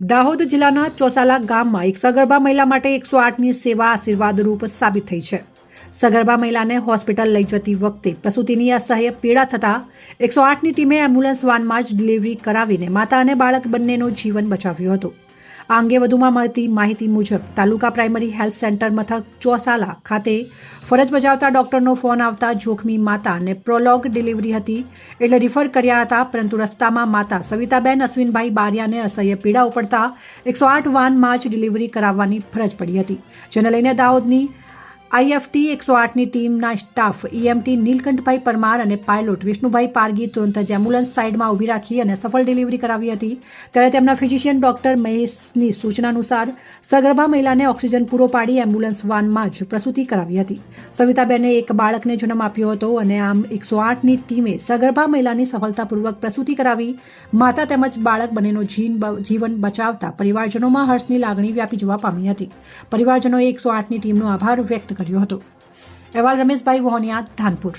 દાહોદ જિલ્લાના ચોસાલા ગામમાં એક સગર્ભા મહિલા માટે એકસો આઠની સેવા આશીર્વાદરૂપ સાબિત થઈ છે. સગર્ભા મહિલાને હોસ્પિટલ લઈ જતી વખતે પ્રસૂતિની અસહ્ય પીડા થતાં એકસો આઠની ટીમે એમ્બ્યુલન્સ વાનમાં જ ડિલિવરી કરાવીને માતા અને બાળક બંનેનું જીવન બચાવ્યું હતું. આ અંગે વધુમાં મળતી માહિતી મુજબ તાલુકા પ્રાઇમરી હેલ્થ સેન્ટર મથક ચોસાલા ખાતે ફરજ બજાવતા ડોક્ટરનો ફોન આવતા જોખમી માતાને પ્રોલોગ ડિલિવરી હતી એટલે રિફર કર્યા હતા, પરંતુ રસ્તામાં માતા સવિતાબેન, અશ્વિનભાઈ બારિયાને અસહ્ય પીડા ઉપડતા એકસો આઠ વાનમાં જ ડિલિવરી કરાવવાની ફરજ પડી હતી. જેને લઈને દાહોદની આઈએફટી એકસો આઠની ટીમના સ્ટાફ ઈએમટી નીલકંઠભાઈ પરમાર અને પાયલોટ વિષ્ણુભાઈ પારગી તુરંત જ એમ્બ્યુલન્સ સાઇડમાં ઊભી રાખી અને સફળ ડિલિવરી કરાવી હતી. ત્યારે તેમના ફિઝિશિયન ડોક્ટર મહેશની સૂચના અનુસાર સગર્ભા મહિલાને ઓક્સિજન પૂરો પાડી એમ્બ્યુલન્સ વાનમાં જ પ્રસૂતિ કરાવી હતી. સવિતાબેને એક બાળકને જન્મ આપ્યો હતો અને આમ એકસો આઠની ટીમે સગર્ભા મહિલાની સફળતાપૂર્વક પ્રસૂતિ કરાવી. માતા તેમજ બાળક બંનેનો જીન જીવન બચાવતા પરિવારજનોમાં હર્ષની લાગણી વ્યાપી જવા પામી હતી. પરિવારજનોએ એકસો આઠની ટીમનો આભાર વ્યક્ત કર્યો હતો. અહેવાલ રમેશભાઈ વહોનિયા ધાનપુર.